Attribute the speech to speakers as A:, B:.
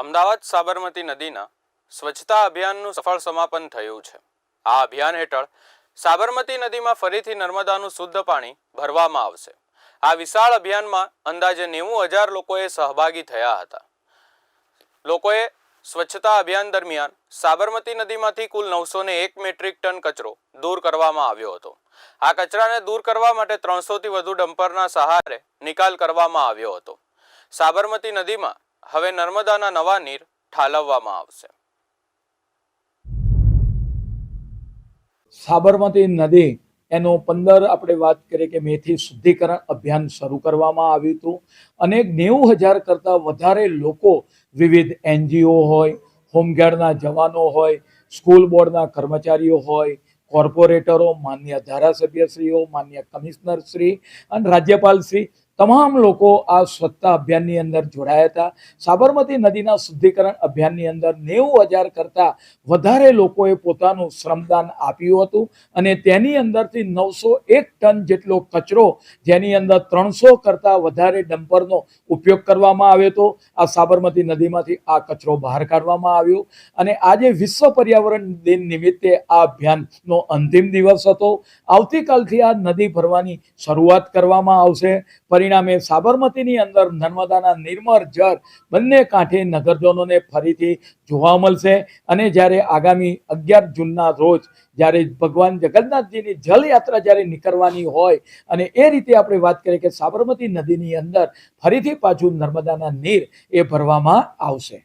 A: અમદાવાદ સાબરમતી નદીના સ્વચ્છતા અભિયાનનું સફળ સમાપન થયું છે. આ અભિયાન હેઠળ સાબરમતી નદીમાં ફરીથી નર્મદાનું શુદ્ધ પાણી ભરવામાં આવશે. આ વિશાળ અભિયાનમાં અંદાજે નેવું હજાર લોકોએ સહભાગી થયા હતા. લોકોએ સ્વચ્છતા અભિયાન દરમિયાન સાબરમતી નદીમાંથી કુલ નવસો ને એક મેટ્રિક ટન કચરો દૂર કરવામાં આવ્યો હતો. આ કચરાને દૂર કરવા માટે ત્રણસોથી વધુ ડમ્પરના સહારે નિકાલ કરવામાં આવ્યો હતો. સાબરમતી નદીમાં હવે નર્મદાના નવા નીર ઠાલવવામાં આવશે.
B: સાબરમતી નદી એનો પંદર આપણે વાત કરીએ કે મેથી શુદ્ધિકરણ અભિયાન શરૂ કરવામાં આવ્યું હતું. અને નેવું હજાર કરતાં વધારે લોકો વિવિધ એનજીઓ હોય, હોમગાર્ડના જવાનો હોય, સ્કૂલ બોર્ડના કર્મચારીઓ હોય, કોર્પોરેટરો, માન્ય ધારાસભ્યશ્રીઓ, માન્ય કમિશનરશ્રી અને રાજ્યપાલશ્રી તમામ લોકો આ સ્વચ્છતા અભિયાનની અંદર જોડાયા હતા. સાબરમતી નદીના શુદ્ધિકરણ અભિયાનની અંદર નેવું હજાર કરતાં વધારે લોકોએ પોતાનું શ્રમદાન આપ્યું હતું અને તેની અંદરથી નવસો એક ટન જેટલો કચરો જેની અંદર ત્રણસો કરતાં વધારે ડમ્પરનો ઉપયોગ કરવામાં આવ્યો હતો. આ સાબરમતી નદીમાંથી આ કચરો બહાર કાઢવામાં આવ્યો અને આજે વિશ્વ પર્યાવરણ દિન નિમિત્તે આ અભિયાનનો અંતિમ દિવસ હતો. આવતીકાલથી આ નદી ભરવાની શરૂઆત કરવામાં આવશે. પરિણામે સાબરમતીની અંદર નર્મદાના નિર્મળ જળ બંને કાંઠે નગરજનોને ફરીથી જોવા મળશે. અને જ્યારે આગામી અગિયાર જૂનના રોજ જ્યારે ભગવાન જગન્નાથજીની જલયાત્રા જ્યારે નીકળવાની હોય અને એ રીતે આપણે વાત કરીએ કે સાબરમતી નદીની અંદર ફરીથી પાછું નર્મદાના નીર એ ભરવામાં આવશે.